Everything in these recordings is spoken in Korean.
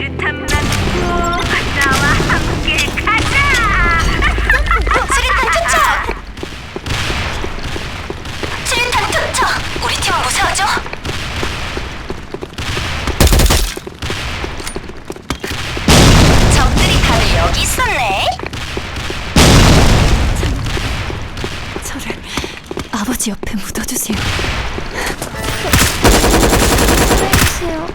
수류탄 맞고 나와 함께 가자. 수류탄 투척! 수류탄 투척! 우리 팀은 무사하죠? 적들이 다들 여기 있었네. 저를 아버지 옆에 묻어주세요. 해주세요.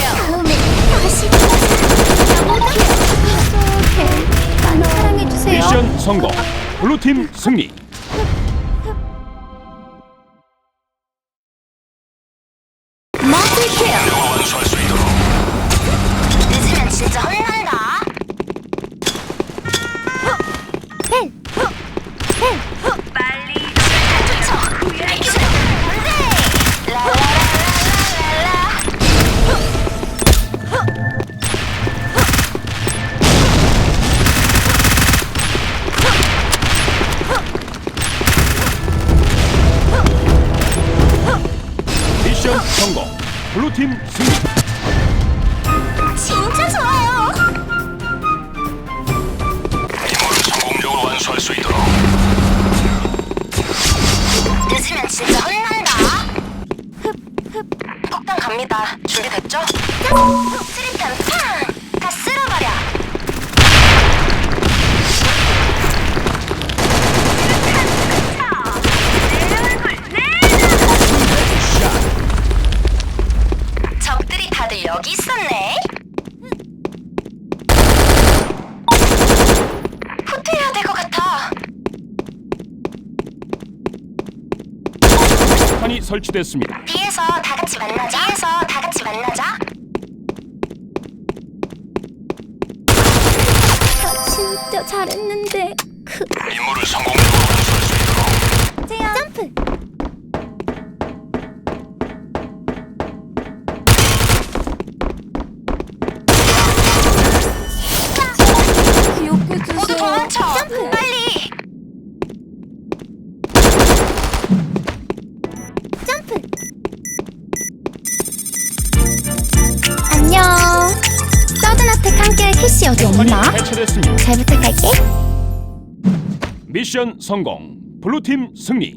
다음에 다시 계속해. 많이 사랑해주세요. 미션 성공. 블루팀 승리. 성공. 블루팀 승리. 진짜 좋아요. 성공적으로 완수할 수 있도록 늦으면 진짜 혼난다. 폭탄 갑니다. 준비됐죠? 수 다들 여기 있었네. 후퇴해야 될 것 같아. 탄이 설치됐습니다. 뒤에서 다 같이 만나자. 뒤에서 다 같이 만나자. 진짜 잘했는데. 그 임무를 성공적으로 완수 어디 없나? 잘 부탁할게. 미션 성공. 블루팀 승리.